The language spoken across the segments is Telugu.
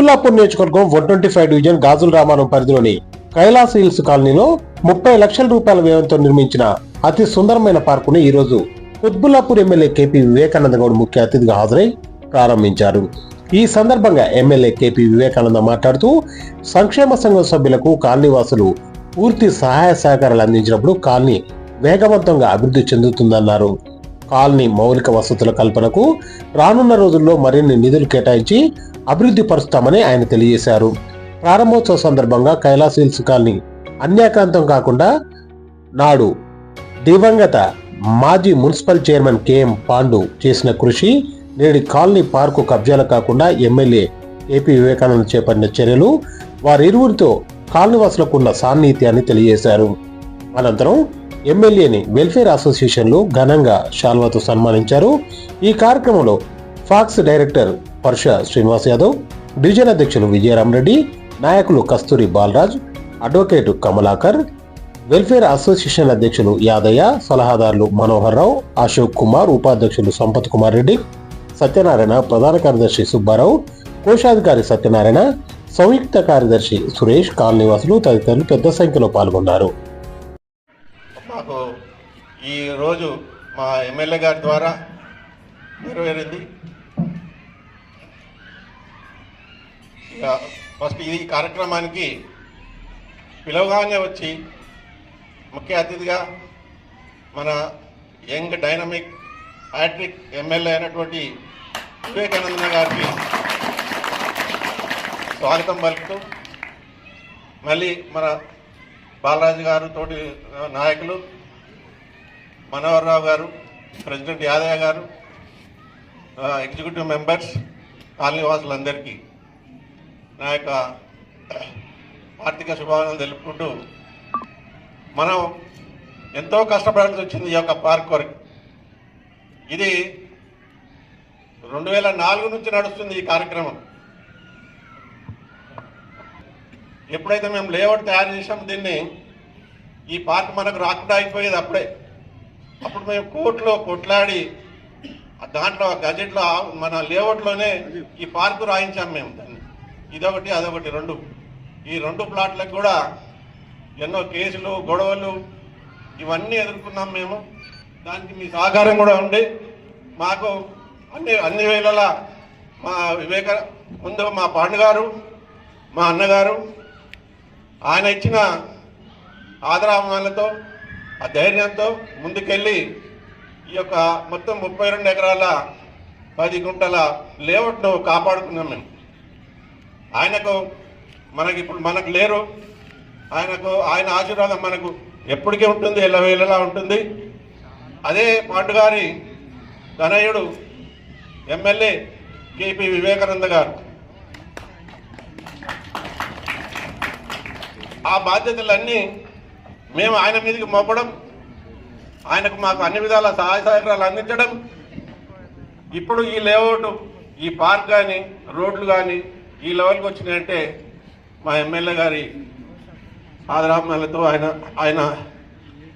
కుత్బుల్లాపూర్ నియోజకవర్గం one twenty five division Gajularamaram పరిధిలోని కైలాస్ హిల్స్ కాలనీలో ముప్పై లక్షల రూపాయల వ్యయంతో నిర్మించిన అతి సుందరమైన పార్కుని ఈరోజు రోజు Quthbullapur MLA K P Vivekananda Goud ముఖ్య అతిథిగా హాజరై ప్రారంభించారు. ఈ సందర్భంగా ఎమ్మెల్యే కేపీ వివేకానంద మాట్లాడుతూ సంక్షేమ సంఘం సభ్యులకు కాలనీవాసులు పూర్తి సహాయ సహకారాలు అందించినప్పుడు కాలనీ వేగవంతంగా అభివృద్ధి చెందుతుందన్నారు. కాలనీ మౌలిక వసతుల కల్పనకు రానున్న రోజుల్లో మరిన్ని నిధులు కేటాయించి అభివృద్ధి పరుస్తామని ఆయన తెలియజేశారు. ప్రారంభోత్సవ సందర్భంగా కైలాస్ హిల్స్ కాలనీ అన్యాక్రాంతం కాకుండా నాడు దివంగత మాజీ మున్సిపల్ చైర్మన్ కెఎం పాండు చేసిన కృషి నేడు కాలనీ పార్కు కబ్జాలు కాకుండా ఎమ్మెల్యే ఏపీ వివేకానంద చేపట్టిన చర్యలు వారిరువురితో కాలనీవాసులకు ఉన్న సాన్నిహిత్యాన్ని తెలియజేశారు. అనంతరం ఎమ్మెల్యేని వెల్ఫేర్ అసోసియేషన్లు ఘనంగా షాల్వాతో సన్మానించారు. ఈ కార్యక్రమంలో pox director Parsha Srinivas Yadav division అధ్యక్షులు విజయరామరెడ్డి నాయకులు Kasturi Balraj advocate Kamalakar welfare association అధ్యక్షులు యాదయ్య సలహాదారులు మనోహర్ రావు అశోక్ కుమార్ ఉపాధ్యక్షులు సంపత్ కుమార్ రెడ్డి సత్యనారాయణ ప్రధాన కార్యదర్శి సుబ్బారావు కోశాధికారి సత్యనారాయణ సంయుక్త కార్యదర్శి సురేష్ కాలనీవాసులు తదితరులు పెద్ద సంఖ్యలో పాల్గొన్నారు. మాకు ఈ రోజు మా ఎమ్మెల్యే గారి ద్వారా నెరవేరింది. ఫస్ట్ ఈ కార్యక్రమానికి పిలవగానే వచ్చి ముఖ్య అతిథిగా మన యంగ్ డైనమిక్ హ్యాట్రిక్ ఎమ్మెల్యే అయినటువంటి వివేకానంద గారికి స్వాగతం పలుకుతూ మళ్ళీ మన బాలరాజు గారు తోటి నాయకులు మనోహర్ రావు గారు ప్రెసిడెంట్ యాదయ్య గారు ఎగ్జిక్యూటివ్ మెంబర్స్ కాలనీవాసులందరికీ నా యొక్క ఆర్థిక శుభాకాంక్షలు తెలుపుకుంటూ మనం ఎంతో కష్టపడాల్సి వచ్చింది ఈ యొక్క పార్క్ వరకు. ఇది రెండు వేల నాలుగు నుంచి నడుస్తుంది ఈ కార్యక్రమం. ఎప్పుడైతే మేము లేఅవుట్ తయారు చేసాం దీన్ని ఈ పార్క్ మనకు రాకుండా అయిపోయేది అప్పుడే. అప్పుడు మేము కోర్టులో కొట్లాడి దాంట్లో గజెట్లో మన లేఅవుట్లోనే ఈ పార్కు రాయించాం మేము దాన్ని. ఇదొకటి అదొకటి రెండు. ఈ రెండు ప్లాట్లకు కూడా ఎన్నో కేసులు గొడవలు ఇవన్నీ ఎదుర్కొన్నాం మేము. దానికి మీ సహకారం కూడా ఉండి మాకు అన్ని అన్ని వేళలా మా వివేక ముందు మా పాండుగారు మా అన్నగారు ఆయన ఇచ్చిన ఆదరామాలతో ఆ ధైర్యంతో ముందుకెళ్ళి ఈ యొక్క మొత్తం ముప్పై రెండు ఎకరాల పది గుంటల లేఅవుట్ను కాపాడుకున్నాం మేము. ఆయనకు మనకి ఇప్పుడు మనకు లేరు. ఆయనకు ఆయన ఆశీర్వాదం మనకు ఎప్పటికీ ఉంటుంది ఎల్లవేళలా ఉంటుంది. అదే పాటుగారి తనయుడు ఎమ్మెల్యే కేపి వివేకానంద గారు. ఆ బాధ్యతలన్నీ మేము ఆయన మీదకి మోపడం ఆయనకు మాకు అన్ని విధాల సహాయ సహకారాలు అందించడం. ఇప్పుడు ఈ లేఅవుట్ ఈ పార్క్ కానీ రోడ్లు కానీ ఈ లెవెల్కి వచ్చినాయంటే మా ఎమ్మెల్యే గారి ఆదరామాలతో ఆయన ఆయన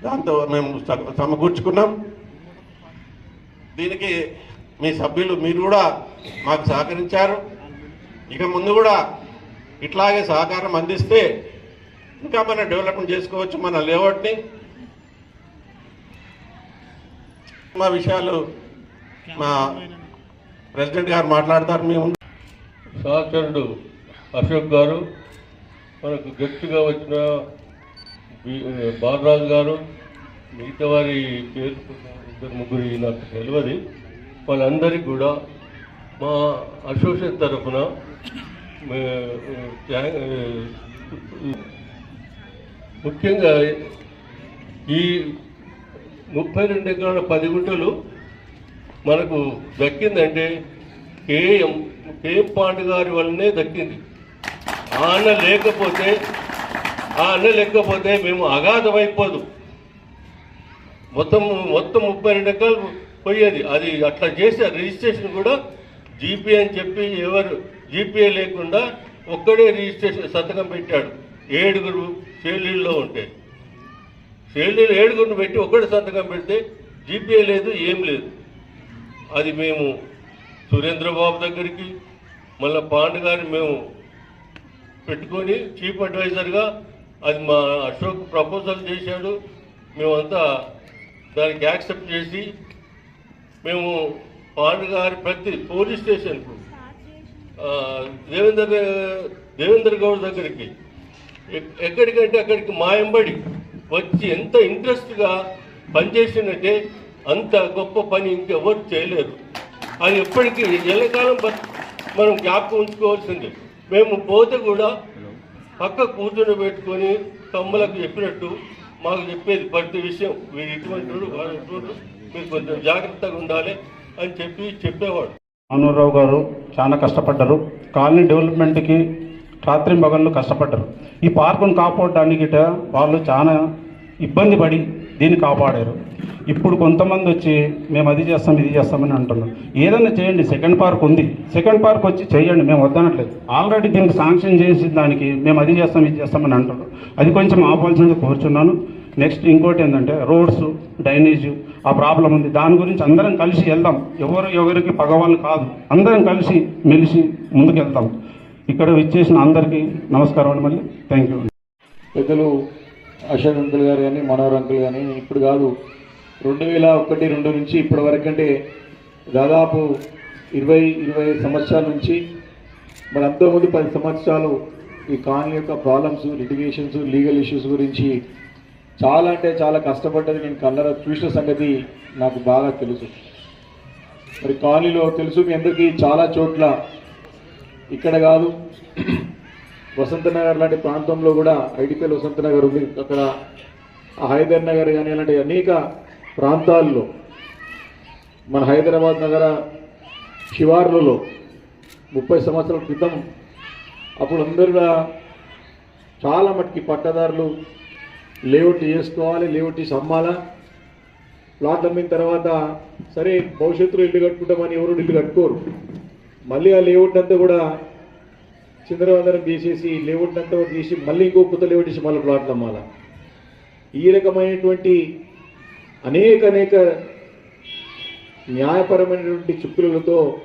దాంతో మేము సమకూర్చుకున్నాం. దీనికి మీ సభ్యులు మీరు కూడా మాకు సహకరించారు. ఇక ముందు కూడా ఇట్లాగే సహకారం అందిస్తే ఇంకా మనం డెవలప్మెంట్ చేసుకోవచ్చు మన లేఅవుట్ని. మా విషయాలు మా ప్రెసిడెంట్ గారు మాట్లాడతారు మేము సహచరుడు అశోక్ గారు మనకు గెస్ట్గా వచ్చిన బాలరాజు గారు మిగతా వారి పేరు ఇద్దరు ముగ్గురు నాకు తెలియదు. వాళ్ళందరికీ కూడా మా అసోసియేట్ తరఫున ముఖ్యంగా ఈ ముప్పై రెండు ఎకరాల పది గుంటలు మనకు దక్కిందంటే కేఎం కేఎం పాండు గారి వల్లనే దక్కింది. ఆ అన్న లేకపోతే ఆ అన్న లేకపోతే మేము అగాధమైపోదు. మొత్తం మొత్తం ముప్పై రెండు ఎకరాలు పోయేది. అది అట్లా చేసే రిజిస్ట్రేషన్ కూడా జీపీ అని చెప్పి ఎవరు జీపీఏ లేకుండా ఒక్కడే రిజిస్ట్రేషన్ సంతకం పెట్టాడు. ఏడుగురు షేర్లీల్లో ఉంటే. షేర్లీలు ఏడుగురిని పెట్టి ఒకటి సంతకం పెడితే జీపీఏ లేదు ఏం లేదు. అది మేము సురేంద్రబాబు దగ్గరికి మళ్ళీ పాండు గారిని మేము పెట్టుకొని చీఫ్ అడ్వైజర్గా అది మా అశోక్ ప్రపోజల్ చేశాడు. మేమంతా దానికి యాక్సెప్ట్ చేసి మేము పాండు గారి ప్రతి పోలీస్ స్టేషన్కు దేవేందర్ దేవేందర్ గౌడ్ దగ్గరికి ఎక్కడికంటే అక్కడికి మాయంబడి వచ్చి ఎంత ఇంట్రెస్ట్గా పనిచేసినట్టే అంత గొప్ప పని ఇంకెవరు చేయలేరు అది ఎప్పటికీ ఎల్లకాలం మనం జ్ఞాపకం ఉంచుకోవాల్సింది. మేము పోతే కూడా పక్క కూర్చొని పెట్టుకొని తమ్ములకు చెప్పినట్టు మాకు చెప్పేది ప్రతి విషయం. మీరు ఇటువంటి వాడు, మీరు కొంచెం జాగ్రత్తగా ఉండాలి అని చెప్పి చెప్పేవాడు. మనోహరరావు గారు చాలా కష్టపడ్డారు. కాలనీ డెవలప్మెంట్కి రాత్రి మగళ్ళు కష్టపడ్డారు. ఈ పార్కును కాపాడడానికి గిట వాళ్ళు చాలా ఇబ్బంది పడి దీన్ని కాపాడారు. ఇప్పుడు కొంతమంది వచ్చి మేము అది చేస్తాం ఇది చేస్తామని అంటున్నారు. ఏదైనా చేయండి సెకండ్ పార్క్ ఉంది. సెకండ్ పార్క్ వచ్చి చేయండి మేము వద్దనట్లేదు. ఆల్రెడీ దీనికి శాంక్షన్ చేసిన దానికి మేము అది చేస్తాం ఇది చేస్తామని అంటున్నారు. అది కొంచెం ఆపాల్సింది కోరుచున్నాను. నెక్స్ట్ ఇంకోటి ఏంటంటే రోడ్స్ డ్రైనేజ్ ఆ ప్రాబ్లం ఉంది. దాని గురించి అందరం కలిసి వెళ్దాం. ఎవరు ఎవరికి పగవాళ్ళు కాదు. అందరం కలిసి మెలిసి ముందుకు వెళ్దాం ఇక్కడ విచ్చేసిన అందరికీ నమస్కారం అండి మళ్ళీ. థ్యాంక్ యూ పెద్దలు అశోక్ అంకుల్ గారు కానీ మనోహర్ అంకుల్ కానీ ఇప్పుడు కాదు రెండు వేల ఒకటి రెండు నుంచి ఇప్పటి వరకంటే దాదాపు ఇరవై ఇరవై సంవత్సరాల నుంచి మరి అంతకుముందు పది సంవత్సరాలు ఈ కాలనీ యొక్క ప్రాబ్లమ్స్ లిటిగేషన్స్ లీగల్ ఇష్యూస్ గురించి చాలా అంటే చాలా కష్టపడ్డది నేను కన్నడ చూసిన సంగతి నాకు బాగా తెలుసు. మరి కాలనీలో తెలుసు మీ అందరికీ చాలా చోట్ల ఇక్కడ కాదు. వసంతనగర్ లాంటి ప్రాంతంలో కూడా ఐడిపిఎల్ వసంత నగర్ ఉంది. అక్కడ ఆ హైదర్ నగర్ కానీ అలాంటి అనేక ప్రాంతాల్లో మన హైదరాబాద్ నగర శివార్లలో ముప్పై సంవత్సరాల క్రితం అప్పుడు అందరూ చాలా మటుకి పట్టదారులు లేఅవుట్ చేసుకోవాలి లేఅవుట్ చేసి అమ్మాలా. ప్లాట్ అమ్మిన తర్వాత సరే భవిష్యత్తులో ఇల్లు కట్టుకుంటామని ఎవరు ఇల్లు కట్టుకోరు. మళ్ళీ ఆ లేఅవుట్ అంతా కూడా చిందరవందరం తీసేసి లేఅవుట్ అంతా తీసి మళ్ళీ ఇంకో కొత్త లేఅవుట్ ఇచ్చి మళ్ళీ ప్లాట్లు అమ్మాల? ఈ రకమైనటువంటి అనేక అనేక న్యాయపరమైనటువంటి చిక్కులతో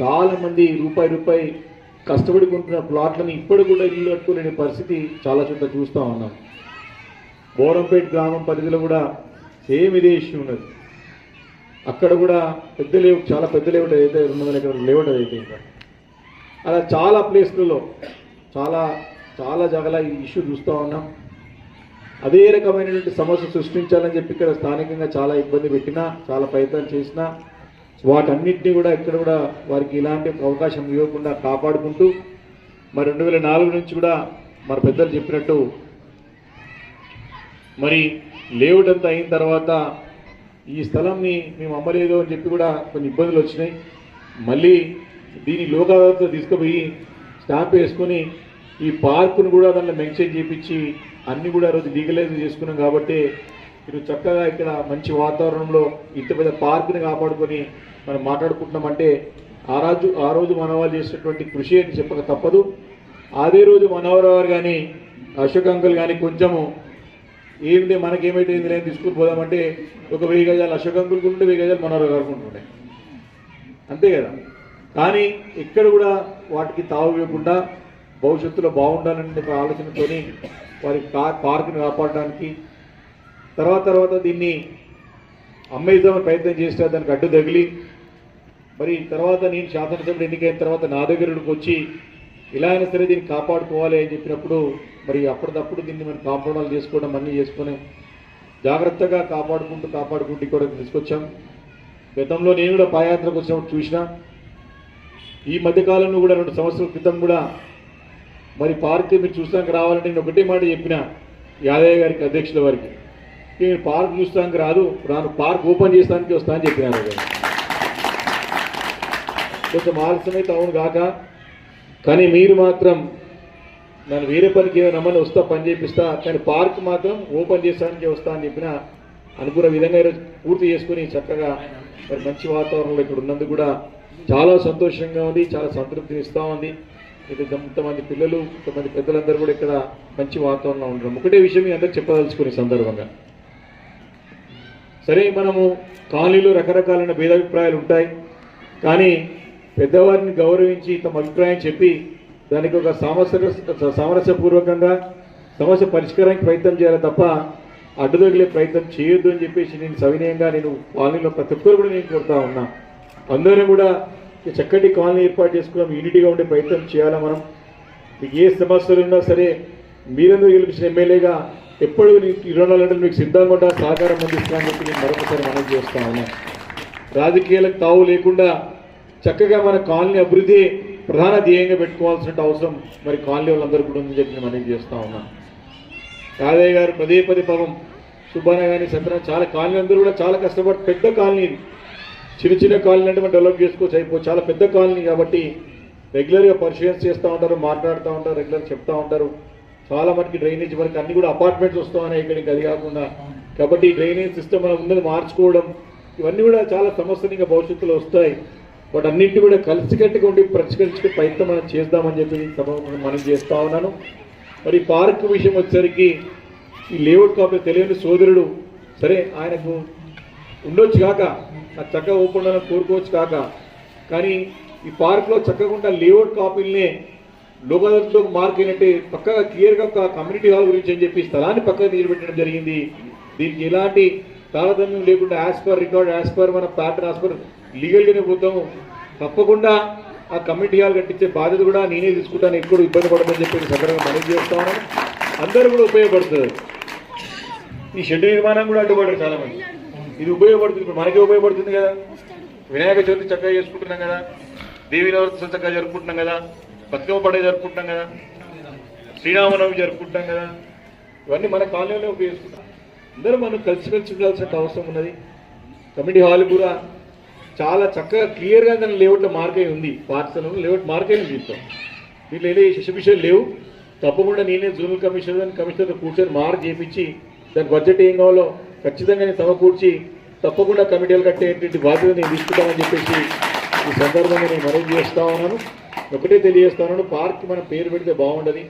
చాలామంది రూపాయి రూపాయి కష్టపడి కొంటున్న ప్లాట్లను ఇప్పుడు కూడా ఇల్లు కట్టుకునే పరిస్థితి చాలా చోట్ల చూస్తూ ఉన్నాం. బోరంపేట్ గ్రామం పరిధిలో కూడా సేమ్ ఇదే ఇష్యూ ఉన్నది. అక్కడ కూడా పెద్ద లేఅవుట్ చాలా పెద్ద లేఅవుట్ అయితే రెండు వందల ఎకరాల లేఅవుట్ అయితే ఇంకా. అలా చాలా ప్లేస్లలో చాలా చాలా జగల ఈ ఇష్యూ చూస్తూ ఉన్నాం. అదే రకమైనటువంటి సమస్య సృష్టించాలని చెప్పి ఇక్కడ స్థానికంగా చాలా ఇబ్బంది పెట్టినా చాలా ప్రయత్నం చేసినా వాటన్నిటిని కూడా ఇక్కడ కూడా వారికి ఇలాంటి అవకాశం ఇవ్వకుండా కాపాడుకుంటూ మరి రెండు వేల నాలుగు నుంచి కూడా మరి పెద్దలు చెప్పినట్టు మరి లేఅవుట్ అంతా అయిన తర్వాత ఈ స్థలంని మేము అమ్మలేదు అని చెప్పి కూడా కొన్ని ఇబ్బందులు వచ్చినాయి. మళ్ళీ దీని లోకాదాలతో తీసుకుపోయి స్టాంప్ వేసుకొని ఈ పార్కును కూడా దానిలో మెన్షన్ చేపించి అన్ని కూడా రోజు లీగలైజ్ చేసుకున్నాం కాబట్టి మీరు చక్కగా ఇక్కడ మంచి వాతావరణంలో ఇంత పెద్ద పార్కుని కాపాడుకొని మనం మాట్లాడుకుంటున్నామంటే ఆ రోజు ఆ రోజు మనవాళ్ళు చేసినటువంటి కృషి అని చెప్పక తప్పదు. అదే రోజు మనోహర్ గారు కానీ అశోక్ అంకుల్ కానీ కొంచెము ఏంటి మనకేమైతే లేని తీసుకుని పోదామంటే ఒక వెయ్యి గజాలు అశోక్ అంకుల్ ఉంటే వెయ్యి గజాలు మనోహర్ గారు ఉంటుండే అంతే కదా? కానీ ఇక్కడ కూడా వాటికి తావు ఇవ్వకుండా భవిష్యత్తులో బాగుండాలనే ఒక ఆలోచనతోని వారి కార్ కాపాడడానికి తర్వాత తర్వాత దీన్ని అమ్మేద్దామని ప్రయత్నం చేస్తే దానికి అడ్డు తగిలి మరి తర్వాత నేను శాసనసభ్యుడు ఎన్నికైన తర్వాత నా దగ్గరకు వచ్చి ఇలా అయినా సరే దీన్ని కాపాడుకోవాలి అని చెప్పినప్పుడు మరి అప్పటిదప్పుడు దీన్ని మనం కాంపౌండాలు చేసుకోవడం అన్నీ చేసుకొని జాగ్రత్తగా కాపాడుకుంటూ కాపాడుకుంటూ కూడా తీసుకొచ్చాం. గతంలో నేను కూడా పాదయాత్రకు వచ్చినప్పుడు చూసిన ఈ మధ్యకాలంలో కూడా రెండు సంవత్సరాల క్రితం కూడా మరి పార్క్ మీరు చూస్తానికి రావాలంటే నేను ఒకటే మాట చెప్పిన యాదయ్య గారికి అధ్యక్షుల వారికి నేను పార్క్ చూస్తానికి రాదు రాను పార్క్ ఓపెన్ చేస్తానికి వస్తా అని కొంచెం ఆలస్యమైతే అవును కాక కానీ మీరు మాత్రం నన్ను వేరే పనికి రమ్మని వస్తా పని చేపిస్తా కానీ పార్క్ మాత్రం ఓపెన్ చేస్తానికి వస్తా అని చెప్పిన అనుకున్న విధంగా ఈరోజు పూర్తి చేసుకుని చక్కగా మరి మంచి వాతావరణంలో ఇక్కడ ఉన్నందుకు కూడా చాలా సంతోషంగా ఉంది చాలా సంతృప్తిని ఇస్తూ ఉంది. ఇక్కడ కొంతమంది పిల్లలు కొంతమంది పెద్దలందరూ కూడా ఇక్కడ మంచి వాతావరణంలో ఉండడం. ఒకటే విషయం మీ అందరూ చెప్పదలుచుకునే సందర్భంగా. సరే మనము కాలనీలో రకరకాలైన భేదాభిప్రాయాలు ఉంటాయి. కానీ పెద్దవారిని గౌరవించి తమ అభిప్రాయం చెప్పి దానికి ఒక సమస్య సామరస్యపూర్వకంగా సమస్య పరిష్కారానికి ప్రయత్నం చేయాలి తప్ప అడ్డుదగిలే ప్రయత్నం చేయొద్దు అని చెప్పేసి నేను సవినయంగా నేను కాలనీలో ప్రతి ఒక్కరు కూడా నేను కోరుతా ఉన్నా. అందరూ కూడా చక్కటి కాలనీ ఏర్పాటు చేసుకున్నాం యూనిటీగా ఉండే ప్రయత్నం చేయాలా మనం. మీకు ఏ సమస్యలు ఉన్నా సరే మీరందరూ గెలిపించిన ఎమ్మెల్యేగా ఎప్పుడు ఇరవై నాలుగు గంటలు మీకు సిద్ధంగా ఉంటా సహకారం అందిస్తానని చెప్పి నేను మరొకసారి మనం చేస్తా ఉన్నా. రాజకీయాలకు తావు లేకుండా చక్కగా మన కాలనీ అభివృద్ధి ప్రధాన ధ్యేయంగా పెట్టుకోవాల్సిన అవసరం మరి కాలనీ వాళ్ళందరూ కూడా ఉందని చెప్పి మనం చేస్తూ ఉన్నాం. కాదయ్య గారు పదే పదే పాపం సుబ్బాన కానీ సత్యన చాలా కాలనీ అందరూ కూడా చాలా కష్టపడి పెద్ద కాలనీ ఇది. చిన్న చిన్న కాలనీ అంటే మనం డెవలప్ చేసుకోవచ్చు అయిపో చాలా పెద్ద కాలనీ కాబట్టి రెగ్యులర్గా పరిశీలన చేస్తూ ఉంటారు మాట్లాడుతూ ఉంటారు రెగ్యులర్ చెప్తూ ఉంటారు. చాలా మటుకి డ్రైనేజ్ వరకు అన్ని కూడా అపార్ట్మెంట్స్ వస్తూ ఉన్నాయి ఇక్కడికి అది కాకుండా. కాబట్టి డ్రైనేజ్ సిస్టమ్ మనం ఉందని మార్చుకోవడం ఇవన్నీ కూడా చాలా సమస్యలు ఇంకా భవిష్యత్తులో వస్తాయి. వాటి అన్నింటి కూడా కలిసికట్టుగా ఉండి పరిష్కరించుకునే ప్రయత్నం మనం చేద్దామని చెప్పి సభ మనం చేస్తా ఉన్నాను. మరి పార్క్ విషయం వచ్చేసరికి ఈ లేఅవుట్ కాపీ తెలియని సోదరుడు సరే ఆయనకు ఉండొచ్చు కాక నాకు చక్కగా ఓపెన్ కోరుకోవచ్చు కాక కానీ ఈ పార్క్లో చక్కకుండా లేఅవుట్ కాపీలనే లోకదర్శలో మార్క్ అయినట్టే పక్కగా క్లియర్గా ఒక కమ్యూనిటీ హాల్ గురించి అని చెప్పి స్థలాన్ని పక్కగా నిలబెట్టడం జరిగింది. దీనికి ఎలాంటి తారతమ్యం లేకుండా as per record as per మన ప్యాటర్న్ యాజ్ పర్ లీగల్గానే పోతాము. తప్పకుండా ఆ కమిటీ హాల్ కట్టించే బాధ్యత కూడా నేనే తీసుకుంటాను ఎక్కడ ఇబ్బంది పడమని చెప్పి సందర్భంగా మనవి చేస్తాను అందరూ కూడా ఉపయోగపడుతుంది. ఈ షెడ్ నిర్మాణం కూడా అడ్డుపడరు చాలామంది. ఇది ఉపయోగపడుతుంది ఇప్పుడు మనకే ఉపయోగపడుతుంది కదా. వినాయక చవితి చక్కగా చేసుకుంటున్నాం కదా. దేవి నవరత్న చక్కగా జరుపుకుంటున్నాం కదా. బతుకమ్మ పండుగ జరుపుకుంటున్నాం కదా. శ్రీరామనవమి జరుపుకుంటాం కదా. ఇవన్నీ మన కాలనీలో ఉపయోగిస్తున్నాం. అందరూ మనం కలిసిమెలిసి ఉండాల్సిన అవసరం ఉన్నది. కమిటీ హాల్ కూడా చాలా చక్కగా క్లియర్గా దాని లేఅవుట్లో మార్క్ అయి ఉంది. పార్సల్ లేఅవుట్ మార్క్ అయింది దీంతో దీంట్లో ఏదో శిశుభిషలు లేవు. తప్పకుండా నేనే జోనల్ కమిషనర్ కమిషనర్తో కూర్చొని మార్క్ చేయించి దాని బడ్జెట్ ఏం కావాలో ఖచ్చితంగా నేను సమకూర్చి తప్పకుండా కమిటీలు కట్టేటువంటి బాధ్యత నేను తీసుకుంటామని చెప్పేసి ఈ సందర్భంగా నేను మనవి చేస్తా ఉన్నాను. ఒకటే తెలియజేస్తా ఉన్నాను పార్క్ మనం పేరు పెడితే బాగుండదు.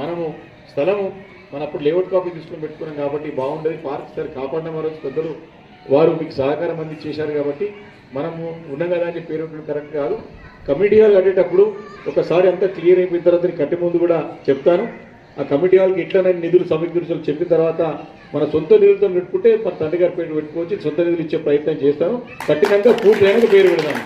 మనము స్థలము మన అప్పుడు లేఅవుట్ కాపీ తీసుకొని పెట్టుకున్నాం కాబట్టి బాగుండేది. పార్క్ సార్ కాపాడిన వారు పెద్దలు వారు మీకు సహకారం అంది చేశారు కాబట్టి మనము ఉన్నాం కదా అని పేరు కరెక్ట్ కాదు. కమిటీ హాల్ కట్టేటప్పుడు ఒకసారి అంతా క్లియర్ అయిపోయిన తర్వాత కట్టి ముందు కూడా చెప్తాను. ఆ కమిటీ హాల్కి ఎట్లనైనా నిధులు సమీకరించాలో చెప్పిన తర్వాత మన సొంత నిధులతో పెట్టుకుంటే మన తండ్రి గారి పేరు పెట్టుకోవచ్చు. సొంత నిధులు ఇచ్చే ప్రయత్నం చేస్తాను. కట్టినాక పూర్తి పేరు పెడదాం.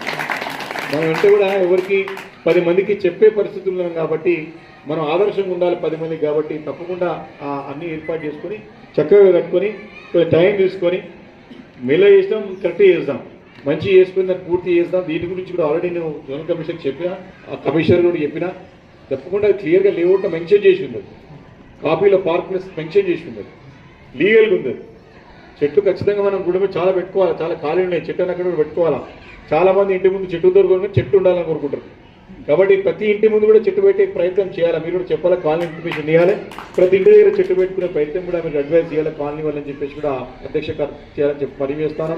మనం అంటే కూడా ఎవరికి పది మందికి చెప్పే పరిస్థితులు ఉన్నాం కాబట్టి మనం ఆదర్శంగా ఉండాలి పది మంది కాబట్టి తప్పకుండా ఆ ఏర్పాటు చేసుకొని చక్కగా కట్టుకొని కొంచెం టైం తీసుకొని మెల్ల చేస్తాం కరెక్ట్గా చేస్తాం మంచి చేసుకుని దాన్ని పూర్తి చేస్తాం దీని గురించి కూడా ఆల్రెడీ నేను జోనల్ కమిషన్ చెప్పిన ఆ కమిషనర్ కూడా చెప్పిన తప్పకుండా క్లియర్గా లేఅవుట్ మెన్షన్ చేసి ఉండదు. కాపీలో పార్క్ మెన్షన్ చేసి ఉండదు. లీగల్గా ఉంది చెట్టు ఖచ్చితంగా మనం గుడి చాలా పెట్టుకోవాలి చాలా ఖాళీ ఉన్నాయి. చెట్టు అక్కడ కూడా పెట్టుకోవాలా. చాలా మంది ఇంటి ముందు చెట్టు దొరుకుతుంది చెట్టు ఉండాలని కోరుకుంటారు. కాబట్టి ప్రతి ఇంటి ముందు కూడా చెట్టు పెట్టే ప్రయత్నం చేయాలి? మీరు కూడా చెప్పాలి? కాలనీ ఇంటిమేషన్ ఇవ్వాలి. ప్రతి ఇంటి దగ్గర చెట్టు పెట్టుకునే ప్రయత్నం కూడా మీరు అడ్వైజ్ చేయాలి? కాలనీ వాళ్ళని చెప్పేసి కూడా అధ్యక్ష చేయాలని చెప్పి మనవి చేస్తాను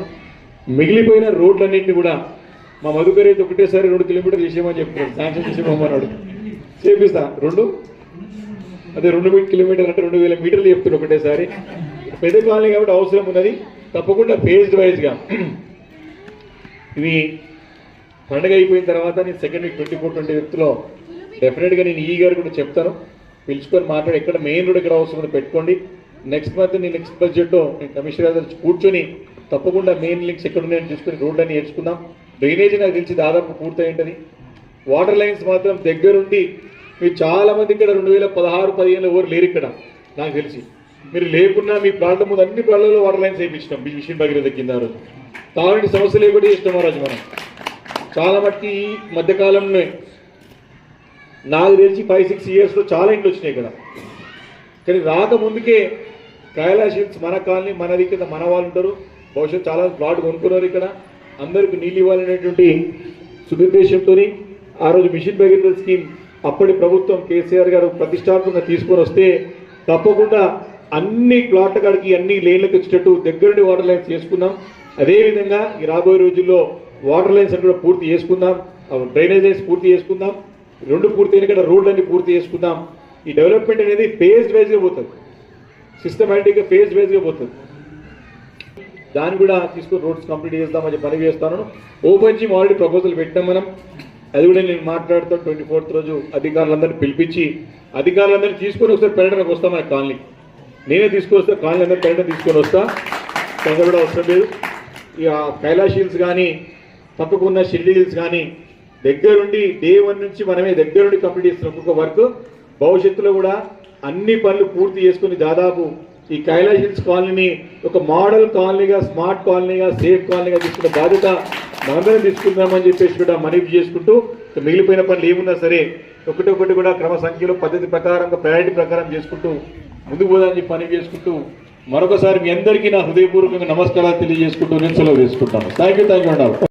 మిగిలిపోయిన రోడ్లన్నింటినీ కూడా మా మధుకర్ అయితే ఒకటేసారి రెండు కిలోమీటర్లు చేసేమని చెప్తున్నాడు శాంక్షన్ చేసేమన్నాడు చేపిస్తా. రెండు? అదే రెండు కిలోమీటర్లు అంటే రెండు వేల మీటర్లు చెప్తున్నాడు ఒకటేసారి. పెద్ద కాలనీ కాబట్టి అవసరం ఉన్నది. తప్పకుండా ఫేజ్డ్ వైజ్గా ఇవి పండుగ అయిపోయిన తర్వాత నేను second week twenty four twenty ఫిఫ్త్లో డెఫినెట్గా నేను ఈ గారు కూడా చెప్తాను. పిలుచుకొని మాట్లాడి ఎక్కడ మెయిన్ రోడ్ ఎక్కడ అవసరం పెట్టుకోండి. నెక్స్ట్ మంత్ నేను నెక్స్ట్ బడ్జెట్లో నేను కమిషనర్ గారు కూర్చొని తప్పకుండా మెయిన్ లింక్స్ ఎక్కడ ఉన్నాయని చూసుకొని రోడ్ అని నేర్చుకుందాం. డ్రైనేజ్ నాకు తెలిసి దాదాపు పూర్తయింటది వాటర్ లైన్స్ మాత్రం దగ్గరుండి మీరు చాలా మంది ఇక్కడ రెండు వేల పదహారు పదిహేను ఎవరు లేరు ఇక్కడ నాకు తెలిసి. మీరు లేకున్నా మీ ప్రాంతం ముందు అన్ని ప్రాంతాల్లో వాటర్ లైన్స్ వేయించినాం మీ మిషన్ భగీరథ కింద ఆ రోజు. సమస్యలు కూడా ఇష్టం ఆ రోజు మనం. చాలా మట్టుకి ఈ మధ్యకాలంలో నాకు తెలిసి ఫైవ్ సిక్స్ ఇయర్స్లో చాలా ఇంట్లో వచ్చినాయి ఇక్కడ. కానీ రాకముందుకే కైలాషన్స్ మన కాలనీ మనది కింద మన వాళ్ళు ఉంటారు. భవిష్యత్తు చాలా ప్లాట్ కొనుక్కున్నారు ఇక్కడ. అందరికి నీళ్ళు ఇవ్వాలనేటువంటి సుదుద్దేశంతో ఆ రోజు మిషన్ భగీరథ స్కీమ్ అప్పటి ప్రభుత్వం కేసీఆర్ గారు ప్రతిష్టాత్మకంగా తీసుకొని వస్తే తప్పకుండా అన్ని ప్లాట్ల కాడికి అన్ని లేన్లకు వచ్చేటట్టు దగ్గరుండి వాటర్ లైన్స్ చేసుకున్నాం. అదేవిధంగా ఈ రాబోయే రోజుల్లో వాటర్ లైన్స్ అన్ని కూడా పూర్తి చేసుకుందాం డ్రైనేజ్ లైన్స్ పూర్తి చేసుకుందాం రెండు పూర్తి అయిన ఇక్కడ రోడ్లన్నీ పూర్తి చేసుకుందాం. ఈ డెవలప్మెంట్ అనేది ఫేజ్ వైజ్గా పోతుంది. సిస్టమేటిక్గా ఫేజ్ వైజ్గా పోతుంది. దాన్ని కూడా తీసుకుని రోడ్స్ కంప్లీట్ చేస్తామని చెప్పి పని చేస్తాను. ఓపెన్ జిమ్ ఆల్రెడీ ప్రపోజల్ పెట్టాం మనం. అది కూడా నేను మాట్లాడుతూ ట్వంటీ ఫోర్త్ రోజు అధికారులందరినీ పిలిపించి అధికారులందరినీ తీసుకొని ఒకసారి పర్యటనకు వస్తాం మన కాలనీ. నేనే తీసుకొస్తా కాలనీ అందరూ పర్యటన తీసుకొని వస్తా. కొంత కూడా అవసరం లేదు. ఇక కైలాష్ హిల్స్ కానీ పక్కకున్న షెడ్యూల్స్ హిల్స్ కానీ దగ్గరుండి డే వన్ నుంచి మనమే దగ్గరుండి కంప్లీట్ చేస్తున్న. ఒక్కొక్క వర్క్. భవిష్యత్తులో కూడా అన్ని పనులు పూర్తి చేసుకుని దాదాపు ఈ కైలాష్ హిల్స్ కాలనీని ఒక మోడల్ కాలనీగా స్మార్ట్ కాలనీగా సేఫ్ కాలనీగా తీసుకున్న బాధ్యత మనందరం తీసుకుందామని చెప్పేసి కూడా మనవి చేసుకుంటూ మిగిలిపోయిన పనులు ఏమున్నా సరే ఒకటి ఒకటి కూడా క్రమ సంఖ్యలో పద్ధతి ప్రకారంగా ప్రయారిటీ ప్రకారం చేసుకుంటూ ముందుకు పోదామని పని చేసుకుంటూ మరొకసారి మీ అందరికీ నా హృదయపూర్వకంగా నమస్కారాలు తెలియజేసుకుంటూ నేను సెలవు తీసుకుంటాను. Thank you thank you